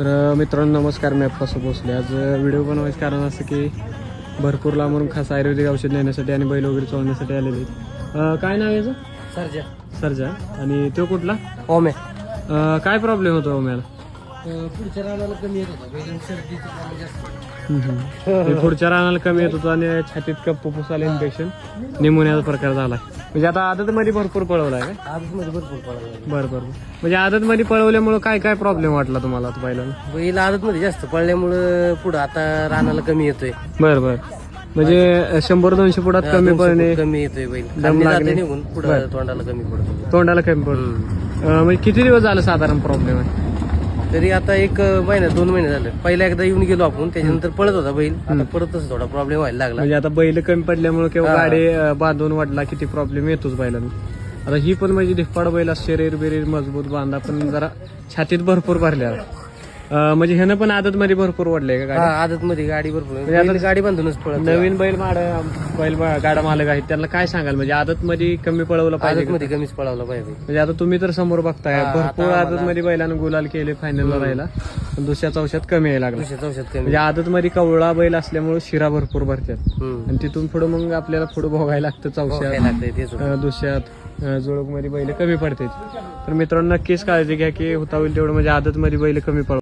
तर मित्रांनो नमस्कार. मी अप्पासो भोसले. आज व्हिडिओ बनवायचं कारण असं की भरपूर लांबून खास आयुर्वेदिक औषध नेण्यासाठी आणि बैल वगैरे चोळण्यासाठी आलेले काय नाव याचं? सरजा. सरजा. आणि तो कुठला? ओमे. काय प्रॉब्लेम होतो ओम्याला? पुढच्या रानाला कमी येत होता. पुढच्या रानाला कमी येत होतं आणि छातीत कप्प पुसाला इन्फेक्शन निमोनियाचा प्रकार झाला म्हणजे आता आदत मध्ये भरपूर पळवला आहे का? आजच मध्ये भरपूर पळाला बरं बरं म्हणजे आदत मध्ये पळवल्यामुळे काय काय प्रॉब्लेम वाटला तुम्हाला आता पहिल्यांदा? बैलमध्ये जास्त पळल्यामुळं पुढं आता रानाला कमी येतोय. बरं बरं. म्हणजे शंभर दोनशे फुटात कमी पळणे कमी येतोय बैल. खाली जाते निघून पुढं तोंडाला कमी पडतो तोंडाला कमी पडतो अं, म्हणजे किती दिवस झालं साधारण प्रॉब्लेम आहे? तरी आता एक महिना दोन महिने झाले. पहिला एकदा येऊन गेलो आपण त्याच्यानंतर पळत होता बैल. आता परतच थोडा प्रॉब्लेम व्हायला लागला. म्हणजे आता बैल कमी पडल्यामुळे किंवा गाडी बांधून वाढला किती प्रॉब्लेम येतोच बैलांना. आता ही पण म्हणजे बैल असं शरीर बिरीर मजबूत बांधा पण जरा छातीत भरपूर भरल्या. अं, म्हणजे ह्यानं पण आदत मध्ये भरपूर वाढलंय का गाडी? हा आदत मध्ये गाडी भरपूर. बैल गाडी बांधूनच पळत नवीन बैल माड बैल मा- गाडा मालक आहेत त्यांना काय सांगाल? म्हणजे आदत मध्ये कमी पळवलं पाहिजे आदत मध्ये कमीच पळावला पाहिजे. म्हणजे आता तुम्ही तर समोर बघताय भरपूर आदत मध्ये बैलानं गुलाल केले फायनलला राहिला पण दुसऱ्या चौशात कमी यायला लागला. दुसऱ्या चौशात कमी. म्हणजे आदत मध्ये कवळा बैल असल्यामुळे शिरा भरपूर भरतात हम्म. आणि तिथून पुढे मग आपल्याला पुढे भोगायला लागतं काय चौशात लागतंय तेच अं, दुसऱ्यात जुळकमध्ये बैल कमी पडतात. तर मित्रांनो नक्कीच काळजी घ्या की होता होईल तेवढं. म्हणजे आदत मध्ये बैल कमी पळ